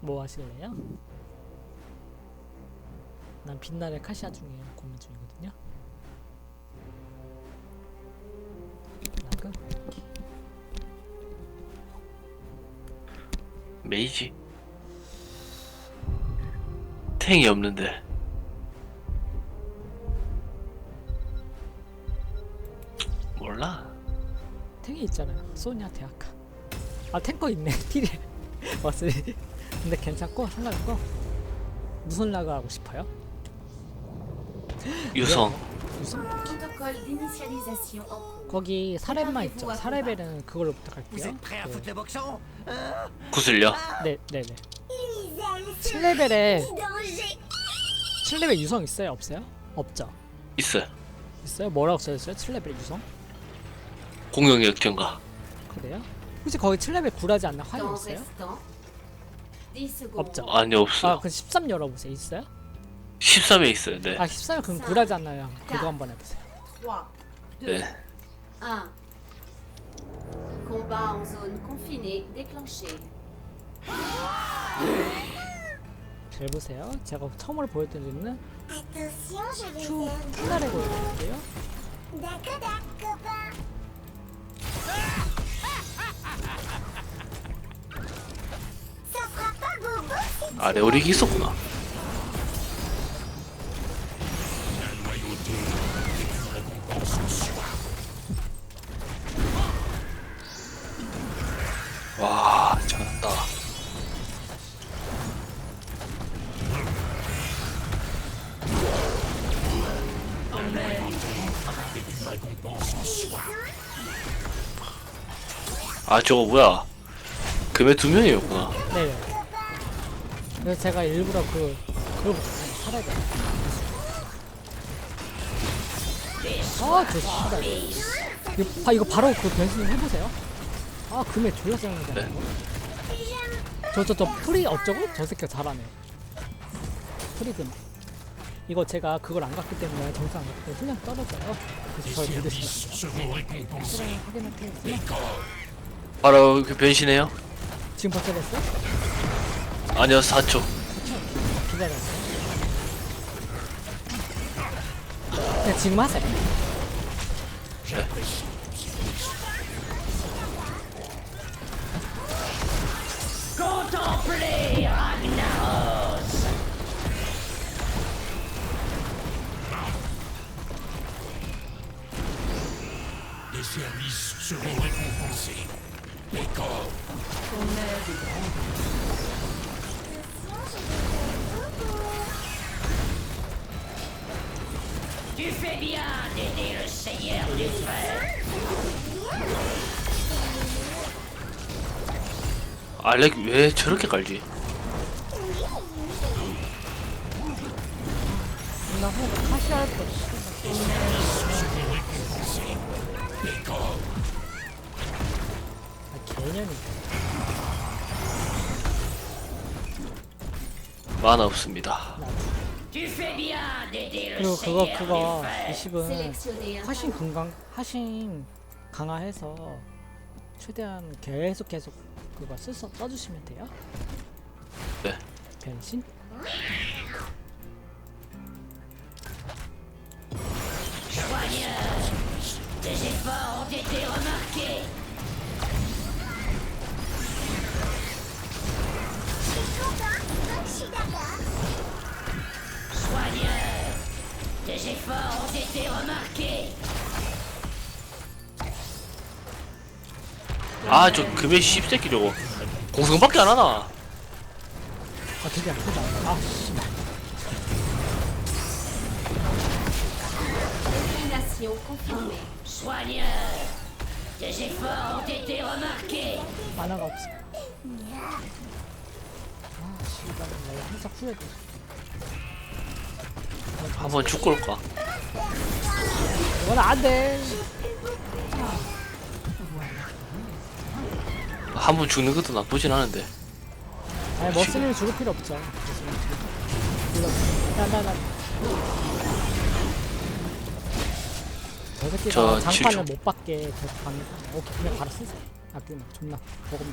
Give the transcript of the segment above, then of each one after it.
뭐 하실래요? 난 빛나는 카시아 중에 고민 중이거든요. 라그? 메이지 탱이 없는데 몰라 탱이 있잖아요. 소니아 대학가. 아 탱커 있네. 티리 왔으니. 근데 괜찮고 상관없고 무슨 라그 하고 싶어요? 유성 cours. 거기 사렙만 있죠. 사렙에는 그걸로 부탁할게요. 그, 구슬려 네, 네, 네. 7레벨에 7레벨 유성 있어요? 없어요? 없죠. 있어 요 있어요? 뭐라고 써있어요? 7레벨 유성? 공룡의 역전가 그래요? 혹시 거기 7레벨 굴하지 않나 Temps 있어요? Restant 10 secondes. 없죠. 아니 없어 아, 그13 열어보세요. 있어요? 13에 있어요 네, 아, 13은 그럼 굴하지 않나요? 그거 한번 해보세요. 3, 2, 네. 1. Combat en zone confinée déclenché. 잘 보세요. 제가 처음으로 보여드리는 Attention, je vais 큐 faire 큐날에 보여드릴게요. D'accord, d'accord, copain. 아 레오릭이 있었구나. 와 잘한다. 아 저거 뭐야? 금에 두 명이었구나. 네. 그래서 제가 일부러 그 그걸 살아야 돼. 아, 저 씨발. 이거, 봐, 이거 바로 그 변신 해보세요. 아, 금에 졸라 짜증나잖아. 네. 저, 저, 저, 프리 어쩌고? 저 새끼가 잘하네. 프리금. 이거 제가 그걸 안 갔기 때문에 정상 안 갔기 때문에 훈련 떨어져요. 그래서 저를 믿으시면 확인할게요. 바로 그 변신해요? 지금 벌써 됐어? 아니요 4초 기다렸어요. 네, 지금 하세요. 네. Les services seront récompensés. Les corps 알렉 왜 저렇게 깔지? 나 호흡 다시 할 거. 아, 개념이. 만화 없습니다 그리고 그거 그거 20은 Sélectionnez un 하신 건강 하신 강화해서 최대한 계속 계속 그거 써서 써주시면 돼요. 네. 변신? Je suis d'accord. 아저 금의 씹새끼 저거 공성밖에 안 하나 아 되게 아프다. 아 씨발. Déclination confirmée. 만화가 없어. 아 씨발 내가 항상 후회돼. 한번 죽고 올까? 이건 안 돼. 한 번 죽는 것도 나쁘진 않은데 아니 머슬을 죽을 필요 없죠. 나나나. 저 새끼가 저 장판을 칠종. 못 받게 계속 방해. 오 그냥 바로 쓰세요. 아끼면 존나 버겁네.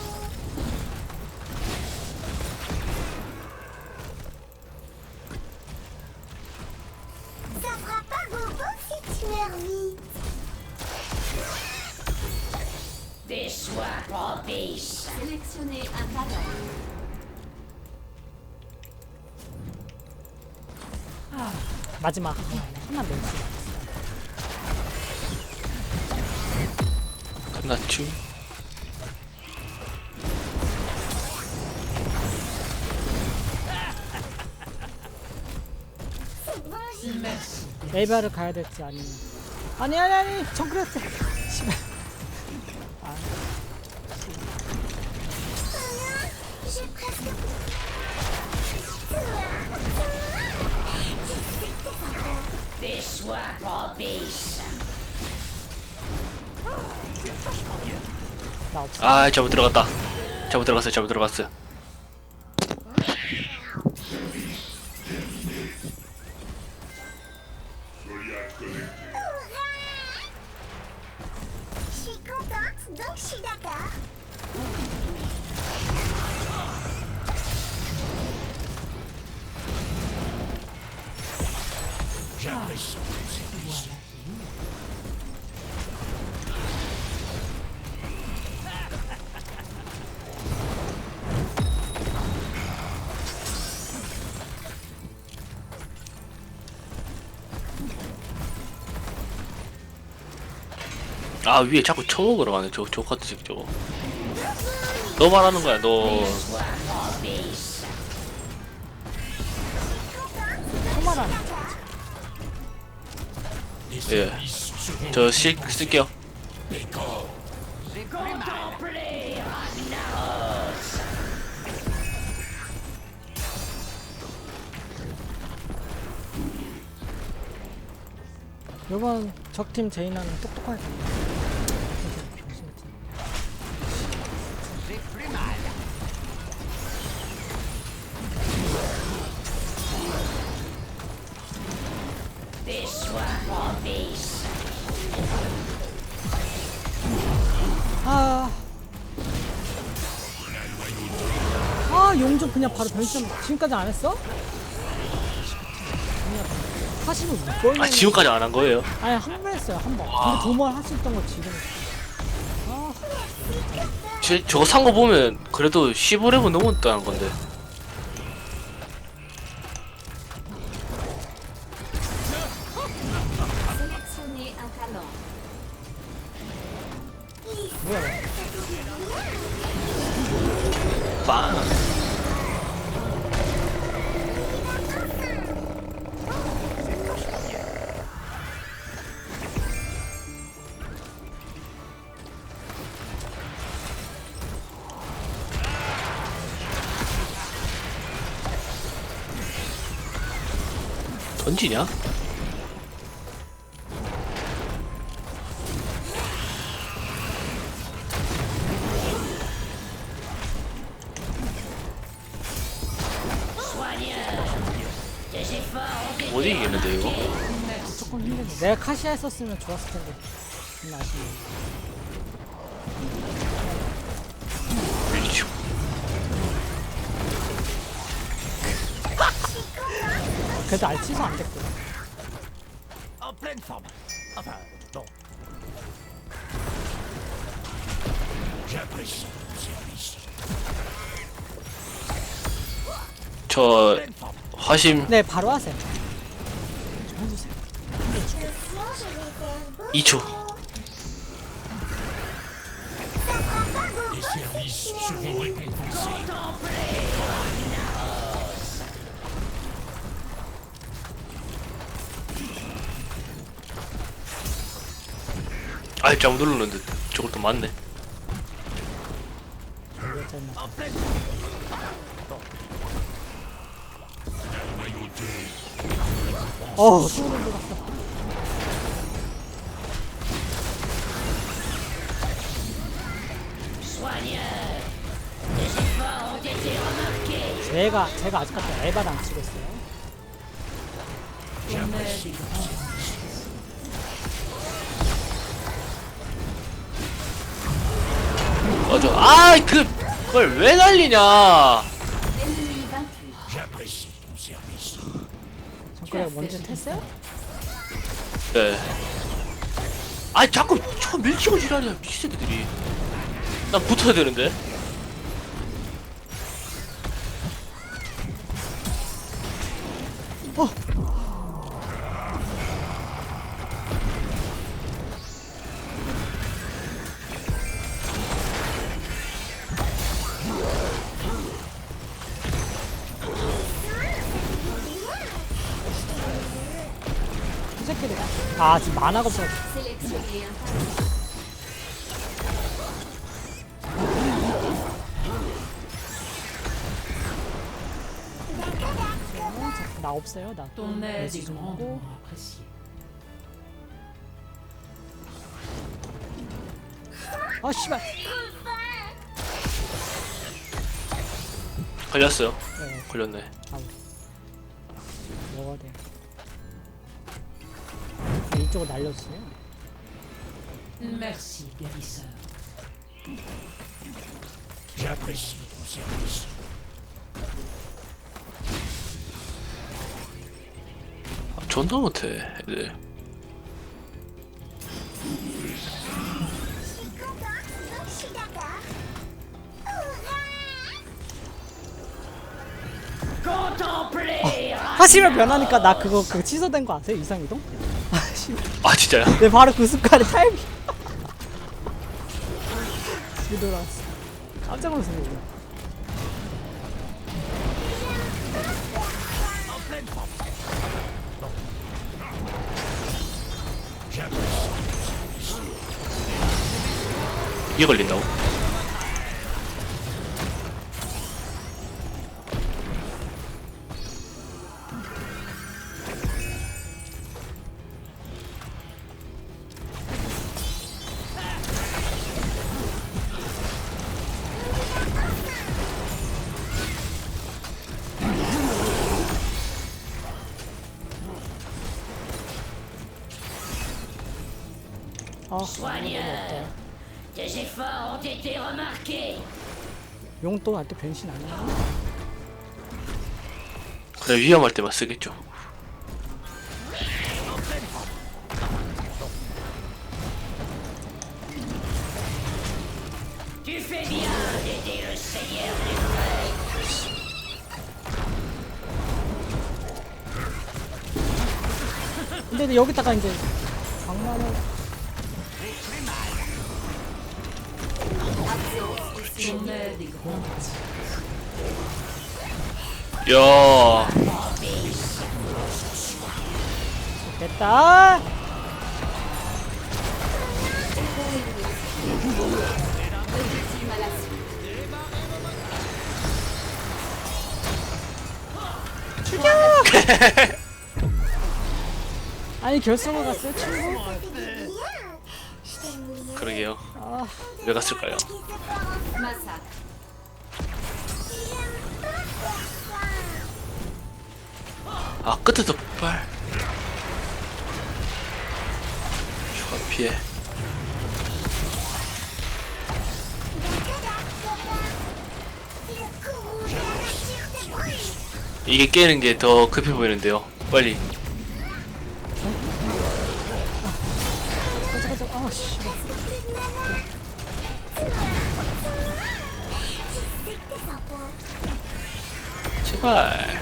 마지막 하나 맹수. 끝났죠? 레이바를 가야 될지 아니면 아니 아니 아니 정크레스. 씨발. J'ai presque. 나 없어. 아 잘못 들어갔다 잘못 들어갔어요 잘못 들어갔어요 아 위에 자꾸 쳐먹으러 가네 저, 저 같은 새끼 저거 너 말하는 거야 너 토마라는 Les 예. services seront 저 시, 쓸게요. 이번 적팀 제이나는 똑똑하게 그냥 바로 변신. 지금까지 안 했어? 그냥 하시면 뭘아 지금까지 안 한 거예요 아니 한 번 했어요 한 번. 근데 두 번 할 수 있던 걸 지금. 아, 저, 저거 산 거 보면 그래도 15레벨 넘었다는 건데 Sélectionnez un talent. 뭐야? 빵 던지냐? 못 이기겠는데 이거? 조금 힘들네. 내가 카시아 했었으면 좋았을 텐데. 좀 아쉽네. 그래도 알치도 안 됐고. 저. 화심 네, 바로 하세요. 좀해 아 잘못 눌렀는데 또 맞네 어. 제가 제가 아직까지 에바를 안 치고 있어요. 맞아. 아, 그, 그걸 왜 날리냐. 손가락 먼저 했어요? 네. 아, 자꾸 저 밀치고 지랄이야, 이 새끼들이. 난 붙어야 되는데. 이 아 지금 만화가 없어. 나 없어요. 나. Est 좀 하고. 아 씨발. 걸렸어요. 네. 걸렸네. 아우. 먹어야 돼. 아, 이쪽으로 날려주세요. Merci, guérisseur. J'apprécie ton service. 아, 존나 못해, 애들. D'accord. 하시면 변하니까 나 그거 그 취소된 거 아세요? 이상이동? 아. 아, 진짜요? 내 바로 그 습관에 타이밍. 뒤돌아왔어. 깜짝 놀랐어. 이게 걸린다고? 아, 소환이야. 용돈 할때 변신 안 해. 그래, 위험할 때만 쓰겠죠. 근데 이제 여기다가 이제 야, 됐다. Suite. 아니 결승을 갔어요 친구? 그러게요. 아, 왜 갔을까요? 아, 끝에서 폭발. 휴가 피해. 이게 깨는 게 더 급해 보이는데요. 빨리. 제발.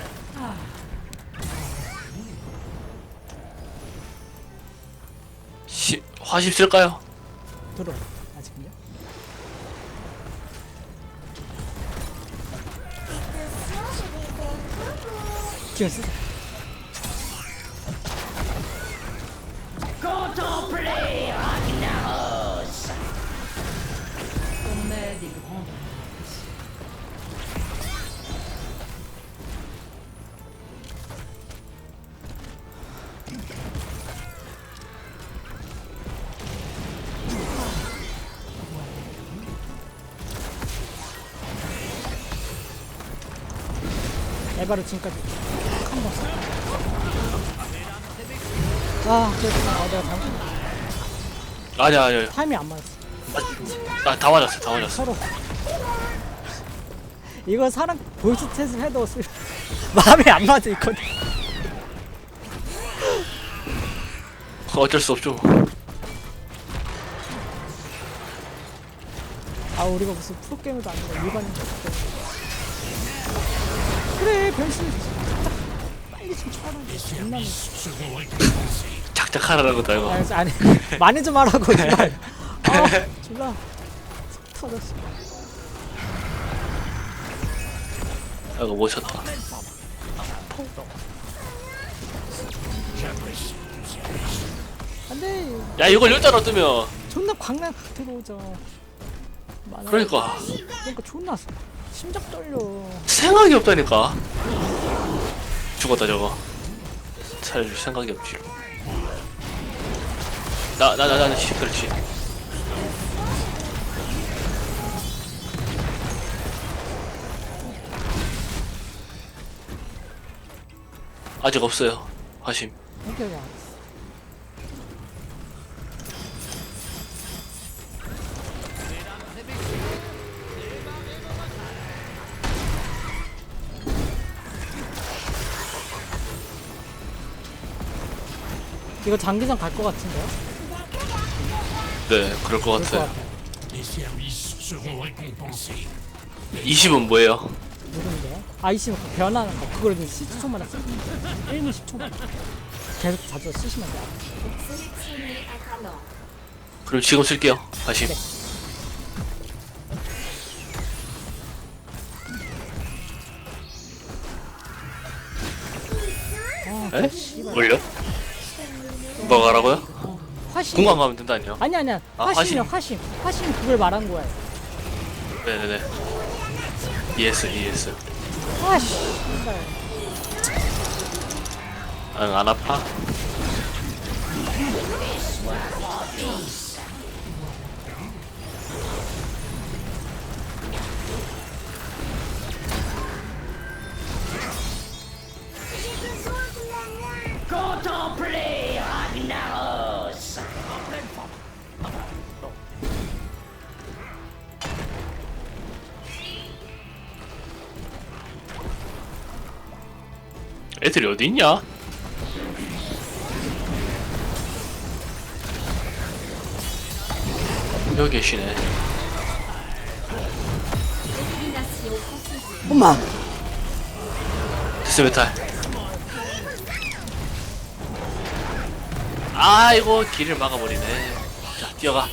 시, 화십 쓸까요? 들어. 아직은요? 지금 쓰자. 에바를 지금까지 한번 썼다. 아, 그래서 아, 내가 잘못 아니야 아니야 타임이 안 맞았어. 아다 맞았어 다 맞았어 서로. 이거 사람 보이스 챗을 해도 쓸- 마음이 안 맞아 있거든. 어쩔 수 없죠 아 우리가 무슨 프로게이머도 아니고 일반인도 없고. 그래 변신 딱 빨리 좀 쳐라. 존나네. 작작하라는 것도 알고 아니, 아니 많이 좀 하라고 제발. 아 졸라 속 터졌어. 아이고 못 쳤다 안돼 야 이걸 열자로 뜨면 존나 광란 들어오죠. 많아. 그러니까 그러니까 존나 심장 떨려. 생각이 없다니까. 죽었다 저거. 살릴 생각이 없지. 나 나 나나 씨 그렇지. 아직 없어요. 화심. 오케이 알 이거 장기전 갈 것 같은데요? 네 그럴 것 그럴 것 같아요 같아요. Les services seront récompensés. 20은 뭐예요? 누군데요? 아이씨 변하는 거 그걸 10초마다 쓰 1분 10초 계속 자주 쓰시면 돼요. 그럼 지금 쓸게요 화심 네. 아, 에? 뭘요? 뭐 가 라고요? 화신. 공간 가면 된다니요? 아니 아니야. 아, 화신이야 화신. 화신. 그걸 말한 거야. 네네네. ES ES 아씨 씨발. 응, 안 아파? 애들이 어디 있냐? 여기 계시네. 엄마 데스메탈. 아이고 길을 막아버리네. 자 뛰어가.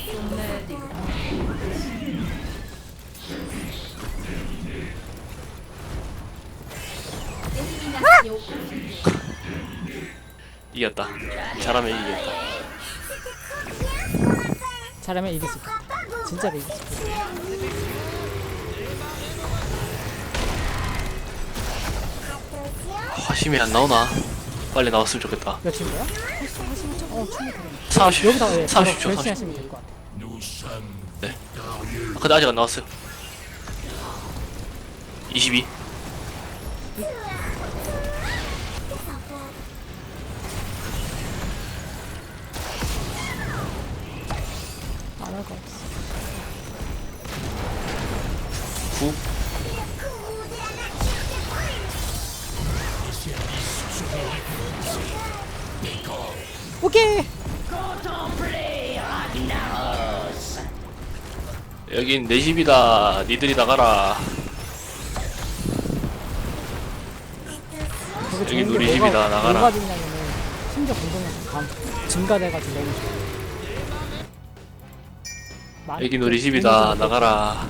이겼다. 잘하면 이기겠다. 잘하면 이길 수 있다 진짜로 이길 수 있다 화심이 안 나오나? 빨리 나왔으면 좋겠다. 몇 좀- 어 충분히 되겠네 30, 여기다 예, 바로 30초, 결신 30초. 하시면 될 것 같아 sommes 아, 근데 아직 안 나왔어요. 22. 오케이 여긴 내 집이다. 니들이 나가라. 여기 좋은 게 우리 뭐가- 집이다, 나가라. 뭐가 좋냐면은 심지어 공동력 감 증가돼가지고 너무 좋아 여긴 또 우리 집이다. 나가라.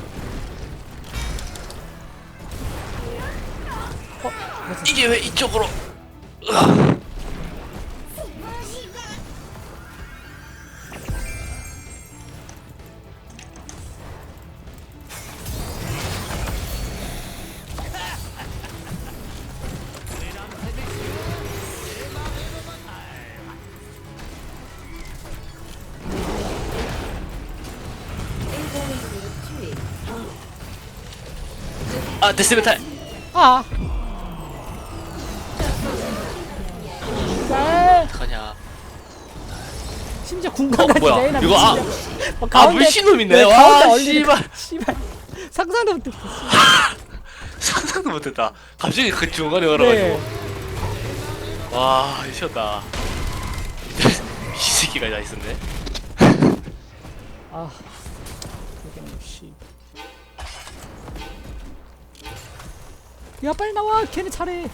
거- 어? 이게 왜 이쪽으로? Héroïne 아 데스 메탈. 아. 어떡하냐. 심지어 궁금한 거 어, 뭐야? 이거 아. 아 가운데, 아, 물신놈 있네. 와, 씨발. 씨발. 상상도 못 했다. 상상도 못 했다. 갑자기 그 중간에 얼어가지고 네. 와 미쳤다 이 새끼가 다 있었네 아 야 빨리 나와. 걔네 잘해.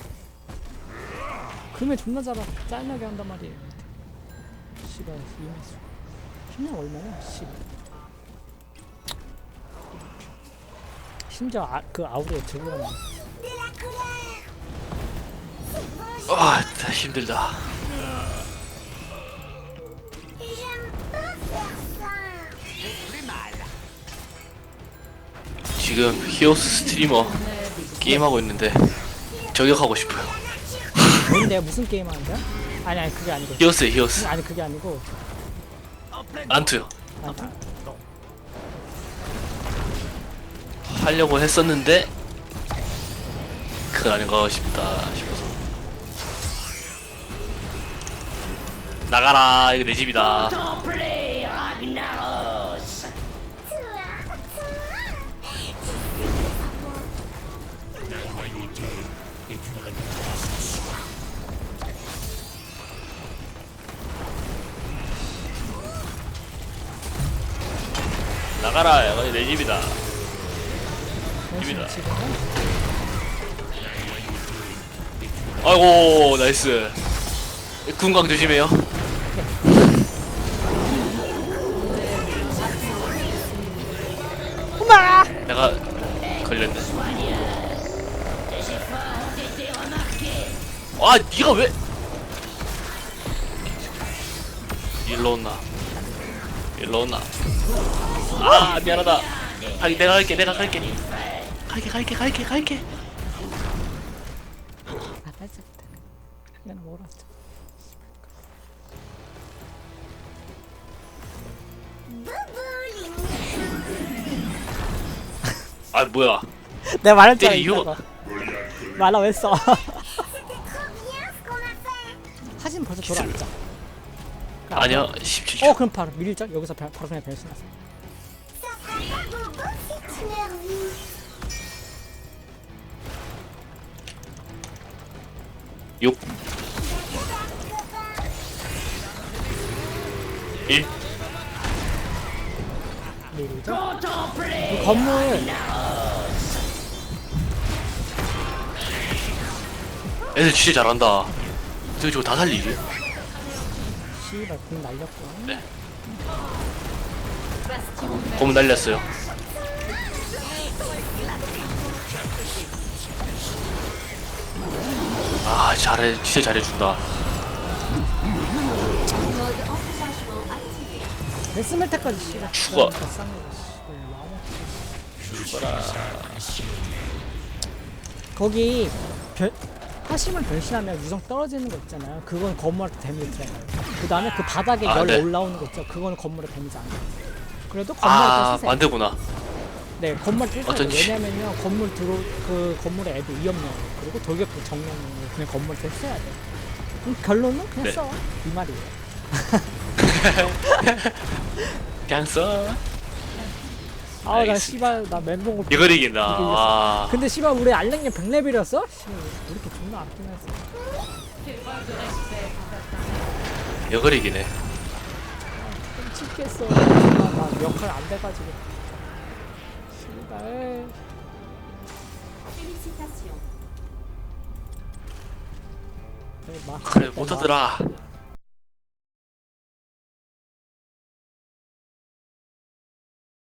그러면 존나 잘하 짜증나게 한단 말이에요. 씨발 이미수. 힘량 얼마냐 씨 심지어 아, 그 아우레 제보라는 아 힘들다. 지금 히오스 스트리머 게임하고 있는데 저격하고 싶어요. 뭔데? 무슨 게임 하는데? 아니 아니 그게 아니고. 히오스에 히오스. 아니 그게 아니고. 안투요. 아니, 하려고 했었는데 그거 아닌가 싶다 싶어서. 나가라 이거 내 집이다 나가라. 이거 내 집이다. 집이다. 아이고 나이스. 군광 조심해요. 엄마! 내가 걸렸네. 아 니가 왜? 일로 온나 일로 온나. 아 미안하다. 아 내가 갈게 내가 갈게. 갈게 갈게 갈게 갈게. 아 그냥 아 뭐야? 내가 말했잖아 이유가- 이따가. 말라고 했어. 사진 벌써 돌아왔죠 아니야 17초 어 그럼 바로 밀죠 여기서 바, 바로 그냥 변신 하세요 meurs vite. 6 1 밀죠 이 건물. 애들 진짜 잘한다. 저 저거 다 살리지 씨발 공 날렸고 네 검은 날렸어요 아 잘해 진짜 잘해준다 encouragement activé. 데스멜트까지 씨발 죽어. 너무 거기 변 하시면 변신하면 유성 떨어지는 거 있잖아요. 그건 건물한테 데미지잖아요. 그 다음에 그 바닥에 아, 열 네. 올라오는 거 있죠. 그거는 건물에 데미지 안 돼요. 그래도 건물에 아 쓰세요. 만들구나 네, 건물. 어쩐지. 왜냐면요, 건물 들어 그 건물에 애들 위험용 그리고 돌격도 정령용 그냥 건물 때 써야 돼. 그럼 결론은 그냥 네. 써. 이 말이에요. 그냥 써 아, 나 알겠습니다. 씨발 나 멘붕 올. 이걸 이긴다 이게 와 근데 씨발 우리 알랭이 100레벨이었어? 씨발 왜 이렇게 존나 아끼나 했어. 이걸 이기네 끔찍했어. 나 역할 안 돼가지고. 씨발. Félicitations. 네, 막 그래 못하더라